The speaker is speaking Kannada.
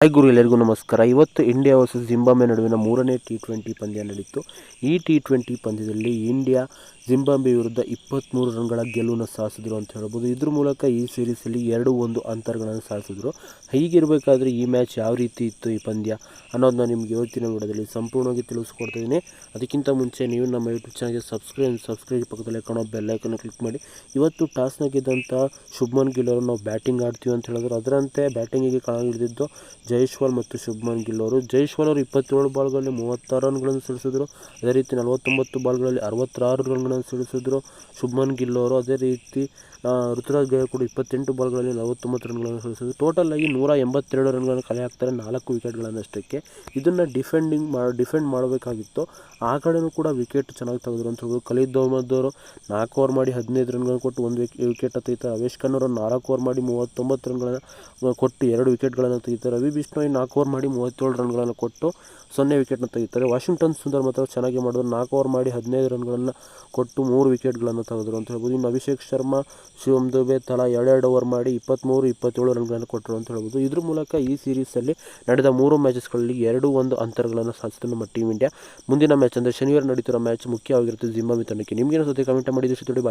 ಹಾಯ್ ಗುರು, ಎಲ್ಲರಿಗೂ ನಮಸ್ಕಾರ. ಇವತ್ತು ಇಂಡಿಯಾ ವರ್ಸಸ್ ಜಿಂಬಾಬ್ವೆ ನಡುವಿನ ಮೂರನೇ ಟಿ ಟ್ವೆಂಟಿ ಪಂದ್ಯ ನಡೆಯಿತು ಈ ಟಿ ಟ್ವೆಂಟಿ ಪಂದ್ಯದಲ್ಲಿ ಇಂಡಿಯಾ ಜಿಂಬಾಬ್ವೆ ವಿರುದ್ಧ ಇಪ್ಪತ್ತ್ಮೂರು ರನ್ಗಳ ಗೆಲುವನ್ನು ಸಾಧಿಸಿದ್ರು ಅಂತ ಹೇಳ್ಬೋದು. ಇದ್ರ ಮೂಲಕ ಈ ಸೀರೀಸಲ್ಲಿ ಎರಡು ಒಂದು ಅಂತರಗಳನ್ನು ಸಾಧಿಸಿದ್ರು. ಹೀಗಿರಬೇಕಾದ್ರೆ ಈ ಮ್ಯಾಚ್ ಯಾವ ರೀತಿ ಇತ್ತು ಈ ಪಂದ್ಯ ಅನ್ನೋದನ್ನ ನಿಮಗೆ ಇವತ್ತಿನ ವಿಡಿಯೋದಲ್ಲಿ ಸಂಪೂರ್ಣವಾಗಿ ತಿಳಿಸ್ಕೊಡ್ತಿದ್ದೀನಿ ಅದಕ್ಕಿಂತ ಮುಂಚೆ ನೀವು ನಮ್ಮ ಯೂಟ್ಯೂಬ್ ಚಾನಲ್ಗೆ ಸಬ್ಸ್ಕ್ರೈಬ್ ಸಬ್ಸ್ಕ್ರೈಬ್ ಪಕ್ಕದಲ್ಲಿ ಕಾಣೋ ಬೆಲ್ಲೈಕನ್ನು ಕ್ಲಿಕ್ ಮಾಡಿ. ಇವತ್ತು ಟಾಸ್ನಾಗಿದ್ದಂಥ ಶುಭ್ಮನ್ ಗಿಲ್ ಅವರು ನಾವು ಬ್ಯಾಟಿಂಗ್ ಆಡ್ತೀವಿ ಅಂತ ಹೇಳಿದ್ರು. ಅದರಂತೆ ಬ್ಯಾಟಿಂಗಿಗೆ ಕಣಗಿಳಿದಿದ್ದು ಜೈಶ್ವಾಲ್ ಮತ್ತು ಶುಭ್ಮನ್ ಗಿಲ್ ಅವರು ಜೈಶ್ವಾಲ್ ಅವರು ಇಪ್ಪತ್ತೇಳು ಬಾಲ್ಗಳಲ್ಲಿ ಮೂವತ್ತಾರು ರನ್ಗಳನ್ನು ಸಿಡಿಸಿದ್ರು ಅದೇ ರೀತಿ ನಲವತ್ತೊಂಬತ್ತು ಬಾಲ್ಗಳಲ್ಲಿ ಅರವತ್ತಾರು ರನ್ಗಳನ್ನು ಸಿಡಿಸಿದ್ರು ಶುಭ್ಮನ್ ಗಿಲ್ ಅವರು ಅದೇ ರೀತಿ ಋತುರಾಜ್ ಋತುರಾಜ್ ಗಾಯಕ್ವಾಡ್ ಇಪ್ಪತ್ತೆಂಟು ಬಾಲ್ಗಳಲ್ಲಿ ನಲವತ್ತೊಂಬತ್ತು ರನ್ಗಳನ್ನು ಸಿಡಿಸಿದ್ರು ಟೋಟಲ್ ಆಗಿ ನೂರ ಎಂಬತ್ತೆರಡು ರನ್ಗಳನ್ನು ಕಲೆ ಹಾಕ್ತಾರೆ ನಾಲ್ಕು ವಿಕೆಟ್ಗಳನ್ನಷ್ಟಕ್ಕೆ. ಇದನ್ನು ಡಿಫೆಂಡಿಂಗ್ ಮಾಡಿ ಡಿಫೆಂಡ್ ಮಾಡಬೇಕಾಗಿತ್ತು. ಆ ಕಡೆಯೂ ಕೂಡ ವಿಕೆಟ್ ಚೆನ್ನಾಗಿ ತೆಗೆದ್ರು ಅಂತ ಹೇಳ್ಬೋದು. ಖಲೀದ್ ಅಹಮದ್ ಅವರು ನಾಲ್ಕು ಓವರ್ ಮಾಡಿ ಹದಿನೈದು ರನ್ಗಳನ್ನು ಕೊಟ್ಟು ಒಂದು ವಿಕೆಟ್ ತೆಗಿತಾರೆ ಅವೇಶ್ ಖಾನ್ ಅವರು ನಾಲ್ಕು ಓವರ್ ಮಾಡಿ ಮೂವತ್ತೊಂಬತ್ತು ರನ್ಗಳನ್ನು ಕೊಟ್ಟು ಎರಡು ವಿಕೆಟ್ಗಳನ್ನು ತೆಗಿತಾರೆ ರವಿ ಬಿಷ್ಣೋಯ್ ನಾಲ್ಕು ಓವರ್ ಮಾಡಿ ಮೂವತ್ತೇಳು ರನ್ಗಳನ್ನು ಕೊಟ್ಟು ಸೊನ್ನೆ ವಿಕೆಟ್ನ ತೆಗಿತಾರೆ ವಾಷಿಂಗ್ಟನ್ ಸುಂದರ್ ಮಾತ್ರ ಚೆನ್ನಾಗಿ ಮಾಡಿದ್ರು. ನಾಲ್ಕು ಓವರ್ ಮಾಡಿ ಹದಿನೈದು ರನ್ಗಳನ್ನು ಕೊಟ್ಟು ಮೂರು ವಿಕೆಟ್ಗಳನ್ನು ತೆಗೆದರು ಅಂತ ಹೇಳ್ಬೋದು. ಇನ್ನು ಅಭಿಷೇಕ್ ಶರ್ಮಾ, ಶಿವಮ್ ದುಬೆ ತಲಾ ಎರಡೆರಡು ಓವರ್ ಮಾಡಿ ಇಪ್ಪತ್ತ್ಮೂರು ಇಪ್ಪತ್ತೇಳು ರನ್ಗಳನ್ನು ಕೊಟ್ಟರು ಅಂತ ಹೇಳ್ಬೋದು. ಇದ್ರ ಮೂಲಕ ಈ ಸೀರೀಸಲ್ಲಿ ನಡೆದ ಮೂರು ಮ್ಯಾಚಸ್ಗಳಲ್ಲಿ ಎರಡು ಒಂದು ಅಂತರಗಳನ್ನು ಸಾಧಿಸಿತು ನಮ್ಮ ಟೀಮ್ ಇಂಡಿಯಾ. ಮುಂದಿನ ಮ್ಯಾಚ್ ಅಂದರೆ ಶನಿವಾರ ನಡೀತಿರೋ ಮ್ಯಾಚ್ ಮುಖ್ಯವಾಗಿರುತ್ತೆ. ಜಿಂಬಾಬ್ವೆ ತಂಡಕ್ಕೆ. ನಿಮಗೇನು ಸತಿ ಕಮೆಂಟ್ ಮಾಡಿ. ಬಾಯ್